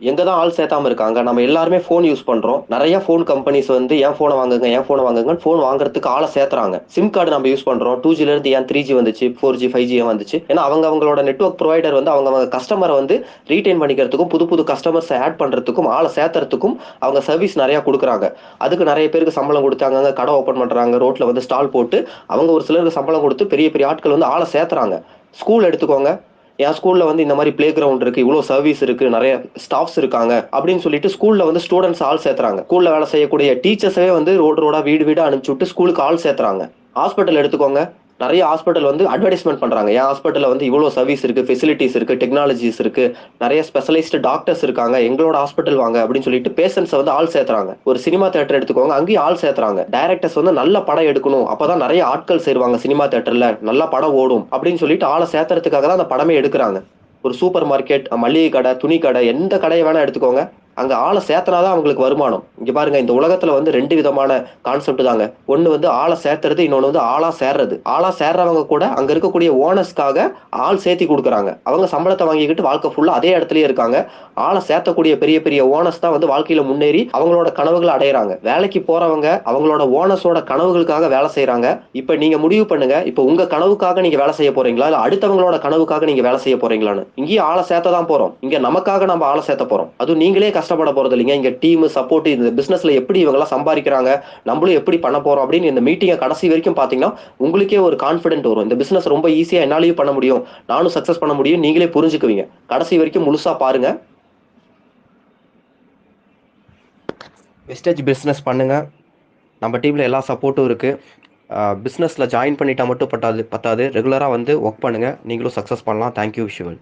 எங்க தான் ஆள் சேர்த்தாம இருக்காங்க நம்ம எல்லாருமே ஃபோன் யூஸ் பண்றோம். நிறைய ஃபோன் கம்பெனிஸ் வந்து ஏன் ஃபோனை வாங்குங்க? ஏன் ஃபோனை வாங்குங்க ஃபோன் வாங்குறதுக்கு ஆளை சேர்த்துறாங்க. சிம் கார்டு நம்ம யூஸ் பண்றோம். டூ ஜில இருந்து ஏன் த்ரீ ஜி வந்துச்சு? ஃபோர் ஜி ஃபைவ் ஜி வந்துச்சு? ஏன்னா அவங்க அவங்களோட நெட்வொர்க் ப்ரொவைடர் வந்து அவங்க அவங்க கஸ்டமரை வந்து ரீட்டைன் பண்ணிக்கிறதுக்கும் புது புது கஸ்டமர்ஸ் ஆட் பண்றதுக்கும் ஆளை சேர்த்துறதுக்கும் அவங்க சர்வீஸ் நிறைய கொடுக்குறாங்க. அதுக்கு நிறைய பேருக்கு சம்பளம் கொடுத்தாங்க. கடை ஓப்பன் பண்றாங்க. ரோட்ல வந்து ஸ்டால் போட்டு அவங்க ஒரு சிலருக்கு சம்பளம் கொடுத்து பெரிய பெரிய ஆட்கள் வந்து ஆளை சேர்த்துறாங்க. ஸ்கூல் எடுத்துக்கோங்க. என் ஸ்கூலில் வந்து இந்த மாதிரி பிளே கிரவுண்ட் இருக்குது இவ்வளோ சர்வீஸ் இருக்குது நிறைய ஸ்டாஃப்ஸ் இருக்காங்க அப்படின்னு சொல்லிட்டு ஸ்கூலில் வந்து ஸ்டூடெண்ட்ஸ் ஆள் சேர்த்துறாங்க. ஸ்கூலில் வேலை செய்யக்கூடிய டீச்சர்ஸே வந்து ரோடு ரோடாக வீடு வீடாக அனுப்பிச்சு விட்டு ஸ்கூலுக்கு ஆள் சேர்த்துறாங்க. ஹாஸ்பிட்டல் எடுத்துக்கோங்க. நிறைய ஹாஸ்பிட்டல் வந்து அட்வர்டைஸ்மெண்ட் பண்றாங்க. என் ஹாஸ்பிட்டல்ல வந்து இவ்வளோ சர்வீஸ் இருக்கு ஃபெசிலிட்டிஸ் இருக்கு டெக்னாலஜிஸ் இருக்கு நிறைய ஸ்பெஷலைஸ்டு டாக்டர்ஸ் இருக்காங்க. எங்களோட ஹாஸ்பிட்டல் வாங்க அப்படின்னு சொல்லிட்டு பேஷண்ட்ஸ் வந்து ஆள் சேர்த்துறாங்க. ஒரு சினிமா தேட்டர் எடுத்துக்கோங்க அங்கேயும் ஆள் சேர்த்துறாங்க. டைரக்டர்ஸ் வந்து நல்ல படம் எடுக்கணும். அப்பதான் நிறைய ஆட்கள் சேருவாங்க சினிமா தேட்டர்ல நல்ல படம் ஓடும் அப்படின்னு சொல்லிட்டு ஆளை சேர்த்துறதுக்காக தான் அந்த படமே எடுக்கிறாங்க. ஒரு சூப்பர் மார்க்கெட் மளிகை கடை துணி கடை எந்த கடையை வேணா எடுத்துக்கோங்க. அங்க ஆளை சேர்த்தனாதான் அவங்களுக்கு வருமானம். இங்க பாருங்க இந்த உலகத்துல வந்து ரெண்டு விதமான கான்செப்ட் தாங்க. ஒண்ணு வந்து ஆளை சேர்த்துறது இன்னொன்னு வந்து ஆளா சேர்றது. ஆளா சேர்றவங்க கூட அங்க இருக்கக்கூடிய ஓனர்ஸ்க்காக ஆள் சேர்த்தி கொடுக்குறாங்க. அவங்க சம்பளத்தை வாங்கிக்கிட்டு வாழ்க்கை ஃபுல்லா அதே இடத்துலயே இருக்காங்க. ஆளை சேர்த்தக்கூடிய பெரிய பெரிய ஓனர்ஸ் தான் வந்து வாழ்க்கையில முன்னேறி அவங்களோட கனவுகளை அடையிறாங்க. வேலைக்கு போறவங்க அவங்களோட ஓனர்ஸோட கனவுகளுக்காக வேலை செய்யறாங்க. இப்ப நீங்க முடிவு பண்ணுங்க இப்ப உங்க கனவுக்காக நீங்க வேலை செய்ய போறீங்களா? இல்ல அடுத்தவங்களோட கனவுக்காக நீங்க வேலை செய்ய போறீங்களான்னு. இங்கேயும் ஆளை சேர்த்த தான் போறோம். இங்க நமக்காக நம்ம ஆளை சேர்த்த போறோம். அதுவும் நீங்களே கஷ்டப்பட போறது இல்லைங்க. இங்க டீம் சப்போர்ட் இந்த பிசினஸ்ல எப்படி இவங்கெல்லாம் சம்பாதிக்கிறாங்க நம்மளும் எப்படி பண்ண போறோம் அப்படின்னு இந்த மீட்டிங்கை கடைசி வரைக்கும் பாத்தீங்கன்னா உங்களுக்கே ஒரு கான்ஃபிடென்ட் வரும். இந்த பிசினஸ் ரொம்ப ஈஸியா என்னாலையும் பண்ண முடியும். நானும் சக்சஸ் பண்ண முடியும். நீங்களே புரிஞ்சுக்குவீங்க. கடைசி வரைக்கும் முழுசா பாருங்க. வெஸ்டேஜ் பிஸ்னஸ் பண்ணுங்க. நம்ம டீமில் எல்லா சப்போர்ட்டும் இருக்குது பிஸ்னஸில் ஜாயின் பண்ணிட்டா மட்டும் பட்டாது பத்தாது. ரெகுலராக வந்து ஒர்க் பண்ணுங்கள் நீங்களும் சக்ஸஸ் பண்ணலாம். Thank you visual